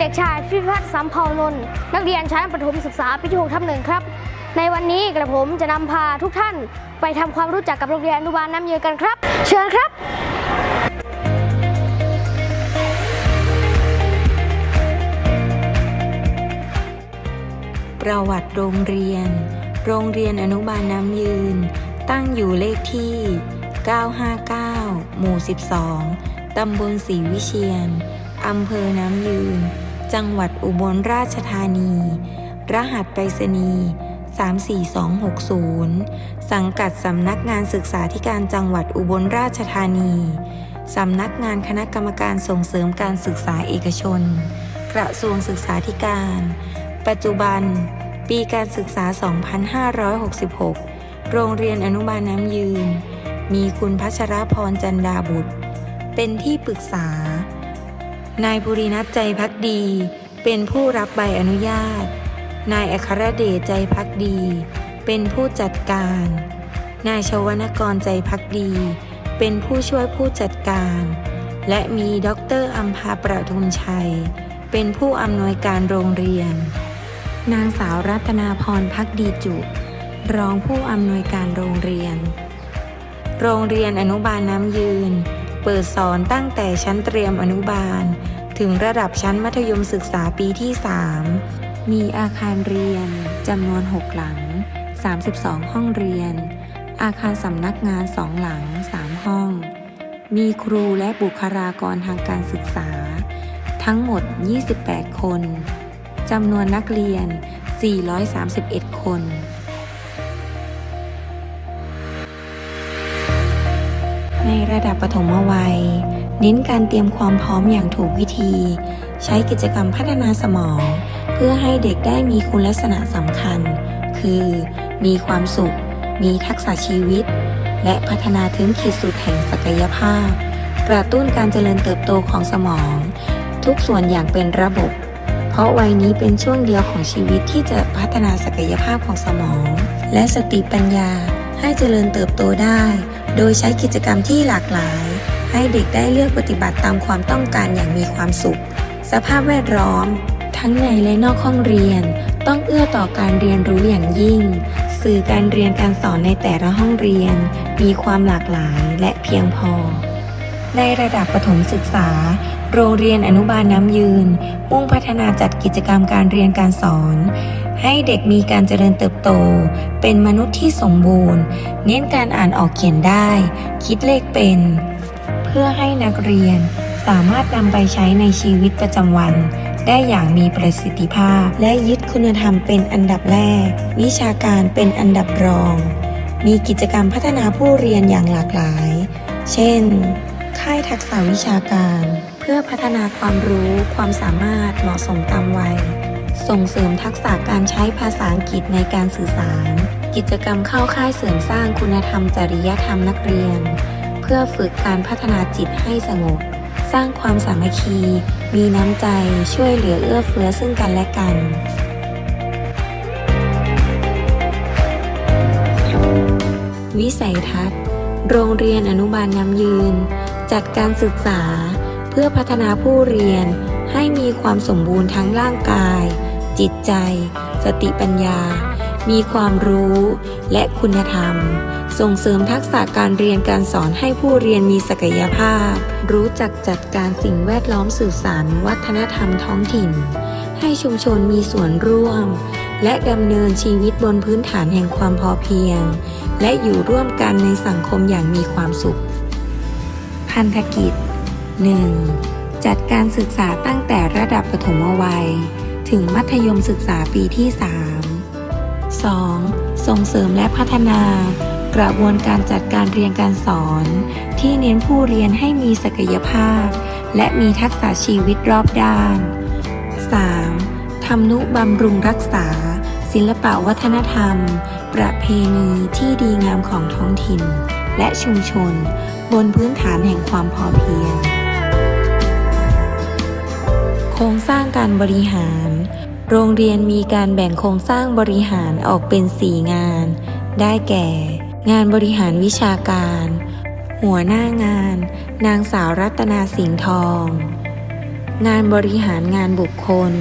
เด็กชายพิพัฒน์สัมภานนนักเรียนชั้นประถมศึกษาปีที่6ทับหนึ่งครับ ในวันนี้กระผมจะนำพาทุกท่านไปทำความรู้จักกับโรงเรียนอนุบาลน้ำเยืนกันครับ เชิญครับประวัติโรงเรียน โรงเรียนอนุบาลน้ำยืน ตั้งอยู่เลขที่ 959 หมู่ 12 ตำบลศรีวิเชียน อำเภอน้ำยืน จังหวัดอุบลราชธานี รหัสไปรษณีย์34260 สังกัดสำนักงานศึกษาธิการจังหวัดอุบลราชธานี สำนักงานคณะกรรมการส่งเสริมการศึกษาเอกชน กระทรวงศึกษาธิการ ปัจจุบัน ปีการศึกษา 2566 โรงเรียนอนุบาลน้ำยืน มีคุณพัชรพรจันดาบุตร เป็นที่ปรึกษา นายภูรินัทใจพักดี เป็นผู้รับใบอนุญาต นายอัครเดชใจพักดี เป็นผู้จัดการ นายชวนกรใจพักดี เป็นผู้ช่วยผู้จัดการ และมีดรอัมพาประทุมชัย เป็นผู้อำนวยการโรงเรียน นางสาวรัตนาพรพักดีจุ รองผู้อำนวยการโรงเรียน โรงเรียนอนุบาลน้ำยืน เปิดสอนตั้งแต่ชั้นเตรียมอนุบาล ถึงระดับชั้นมัธยมศึกษาปีที่ 3 มีอาคารเรียนจำนวน 6 หลัง 32 ห้องเรียน อาคารสำนักงาน 2 หลัง 3 ห้อง มีครูและบุคลากรทางการศึกษา ทั้งหมด 28 คนจำนวนนักเรียน 431 คน ในระดับปฐมวัย เน้นการเตรียมความพร้อมอย่างถูกวิธี ใช้กิจกรรมพัฒนาสมอง เพื่อให้เด็กได้มีคุณลักษณะสำคัญ คือ มีความสุข มีทักษะชีวิต และพัฒนาถึงขีดสุดแห่งศักยภาพ กระตุ้นการเจริญเติบโตของสมอง ทุกส่วนอย่างเป็นระบบ เพราะวัยนี้เป็นช่วงเดียวของชีวิตที่จะพัฒนาศักยภาพของสมอง และสติปัญญาให้เจริญเติบโตได้ โดยใช้กิจกรรมที่หลากหลาย ให้เด็กได้เลือกปฏิบัติตามความต้องการอย่างมีความสุข สภาพแวดล้อม ทั้งในและนอกห้องเรียน ต้องเอื้อต่อการเรียนรู้อย่างยิ่ง สื่อการเรียนการสอนในแต่ละห้องเรียน มีความหลากหลายและเพียงพอ ในระดับประถมศึกษา โรงเรียนอนุบาลน้ำยืน มุ่งพัฒนาจัดกิจกรรมการเรียนการสอน ให้เด็กมีการเจริญเติบโต เป็นมนุษย์ที่สมบูรณ์ เน้นการอ่านออกเขียนได้ คิดเลขเป็น เพื่อให้นักเรียนสามารถนำไปใช้ในชีวิตประจำวัน ได้อย่างมีประสิทธิภาพ และยึดคุณธรรมเป็นอันดับแรก วิชาการเป็นอันดับรอง มีกิจกรรมพัฒนาผู้เรียนอย่างหลากหลาย เช่น ค่ายทักษะวิชาการ เพื่อพัฒนาความรู้ความสามารถเหมาะสมตามวัย ส่งเสริมทักษะการใช้ภาษาอังกฤษในการสื่อสาร กิจกรรมเข้าค่ายเสริมสร้างคุณธรรมจริยธรรมนักเรียน เพื่อฝึกการพัฒนาจิตให้สงบ สร้างความสามัคคี มีน้ำใจช่วยเหลือเอื้อเฟื้อซึ่งกันและกันวิสัยทัศน์ โรงเรียนอนุบาลน้ำยืน จัดการศึกษา เพื่อพัฒนาผู้เรียนให้มีความสมบูรณ์ทั้งร่างกาย จิตใจ สติปัญญา มีความรู้และคุณธรรม ส่งเสริมทักษะการเรียนการสอนให้ผู้เรียนมีศักยภาพ รู้จักจัดการสิ่งแวดล้อมสื่อสารวัฒนธรรมท้องถิ่น ให้ชุมชนมีส่วนร่วม และดำเนินชีวิตบนพื้นฐานแห่งความพอเพียง และอยู่ร่วมกันในสังคมอย่างมีความสุข พันธกิจ 1. จัดการศึกษาตั้งแต่ระดับปฐมวัย ถึงมัธยมศึกษาปีที่ 3 2. ส่งเสริมและพัฒนากระบวนการจัดการเรียนการสอน ที่เน้นผู้เรียนให้มีศักยภาพ และมีทักษะชีวิตรอบด้าน 3. ทำนุบำรุงรักษา ศิลปะวัฒนธรรม ประเพณีที่ดีงามของท้องถิ่น และชุมชน บนพื้นฐานแห่งความพอเพียง โครงสร้างการบริหาร โรงเรียนมีการแบ่งโครงสร้างบริหารออกเป็น 4 งาน ได้แก่ งานบริหารวิชาการ หัวหน้างาน นางสาวรัตนาสิงห์ทอง งานบริหารงานบุคคล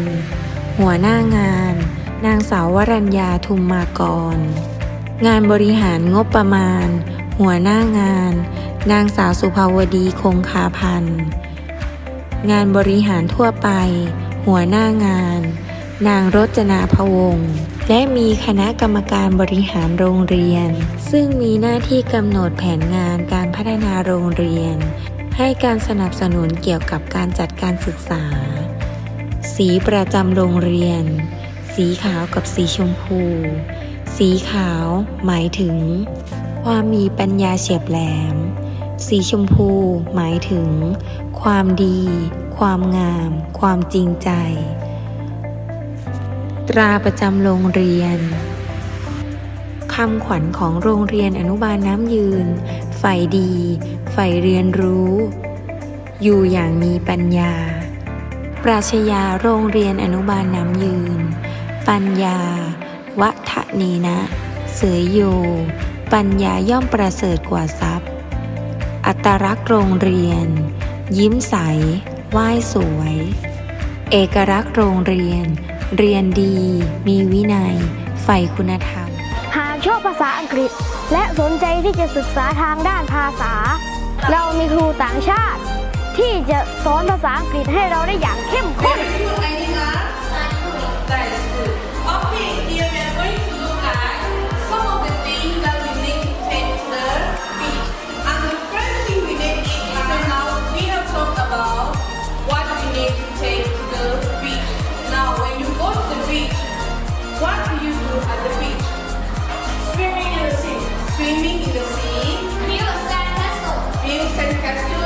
หัวหน้างาน นางสาววรัญญาทุมมากร งานบริหารงบประมาณ หัวหน้างาน นางสาวสุภาวดีคงคาพันธ์งานบริหารทั่วไป หัวหน้างาน นางรจนาพวงศ์และมีคณะกรรมการบริหารโรงเรียน ซึ่งมีหน้าที่กำหนดแผนงานการพัฒนาโรงเรียน ให้การสนับสนุนเกี่ยวกับการจัดการศึกษา สีประจำโรงเรียน สีขาวกับสีชมพู สีขาว หมายถึง ความมีปัญญาเฉียบแหลม สีชมพูหมายถึง ความดี ความงาม ความจริงใจ ตราประจำโรงเรียนคำขวัญของโรงเรียนอนุบาลน้ำยืนใฝ่ดีใฝ่เรียนรู้ อยู่อย่างมีปัญญา ปราชญาโรงเรียนอนุบาลน้ำยืน ปัญญาวัฒนีนะ เสยโย ปัญญาย่อมประเสริฐกว่าทรัพย์ อัตลักษณ์โรงเรียน ยิ้มใส ไหว้สวย เอกลักษณ์โรงเรียน เรียนดี มีวินัย ใฝ่คุณธรรม หากชอบภาษาอังกฤษ และสนใจที่จะศึกษาทางด้านภาษา เรามีครูต่างชาติ ที่จะสอนภาษาอังกฤษให้เราได้อย่างเข้มข้น Swimming in the sea. Build sandcastle.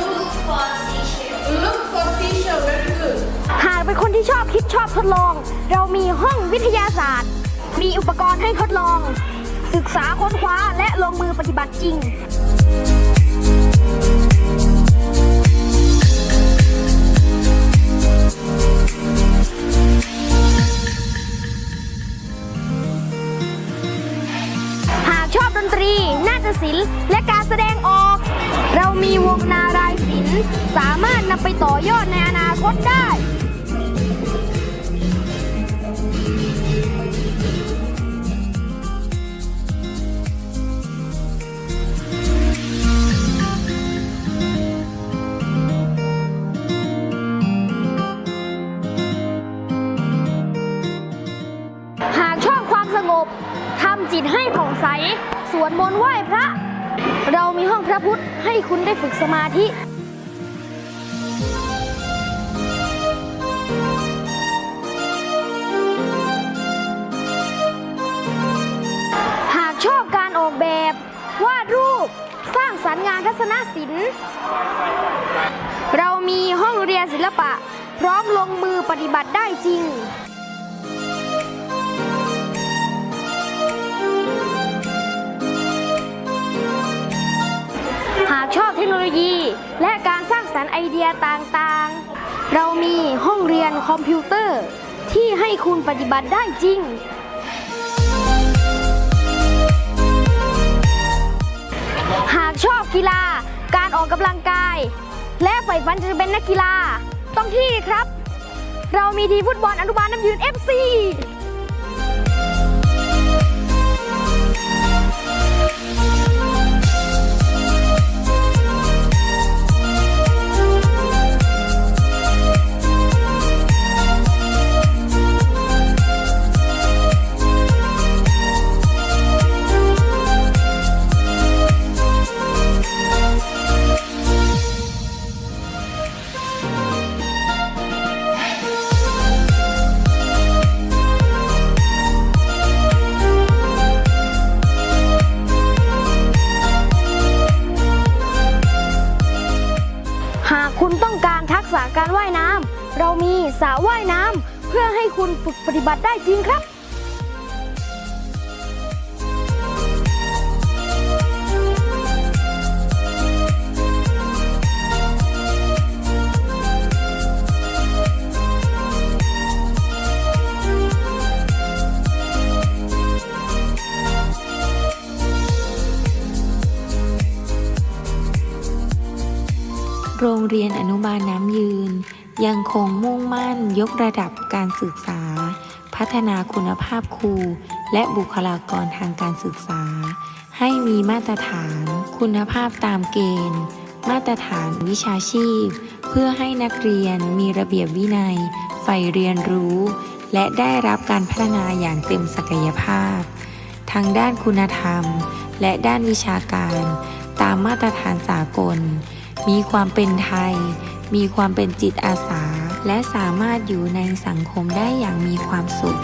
Look for seashell. Very good. หากเป็นคนที่ชอบคิดชอบทดลอง เรามีห้องวิทยาศาสตร์ มีอุปกรณ์ให้ทดลอง ศึกษาค้นคว้าและลงมือปฏิบัติจริง ต่อยอดในอนาคตได้หากชอบความสงบทำจิตให้ผ่องใส สวดมนต์ไหว้พระ เรามีห้องพระพุทธให้คุณได้ฝึกสมาธิางสรทัศนศิลป์ เรามีห้องเรียนศิลปะ พร้อมลงมือปฏิบัติได้จริงหากชอบเทคโนโลยีและการสร้างสรรค์ไอเดียต่างๆ เรามีห้องเรียนคอมพิวเตอร์ที่ให้คุณปฏิบัติได้จริง กีฬา การออกกำลังกาย และใฝ่ฝันจะเป็นนักกีฬา ต้องที่นี่ครับ เรามีทีมฟุตบอลอนุบาลน้ำยืน FC การว่ายน้ำเรามีสระว่ายน้ำเพื่อให้คุณฝึกปฏิบัติได้จริงครับ เรียนอนุบาลน้ำยืน ยังคงมุ่งมั่นยกระดับการศึกษา พัฒนาคุณภาพครู และบุคลากรทางการศึกษา ให้มีมาตรฐาน คุณภาพตามเกณฑ์ มาตรฐานวิชาชีพ เพื่อให้นักเรียนมีระเบียบวินัยใฝ่เรียนรู้ และได้รับการพัฒนาอย่างเต็มศักยภาพ ทางด้านคุณธรรม และด้านวิชาการ ตามมาตรฐานสากล มีความเป็นไทย มีความเป็นจิตอาสา และสามารถอยู่ในสังคมได้อย่างมีความสุข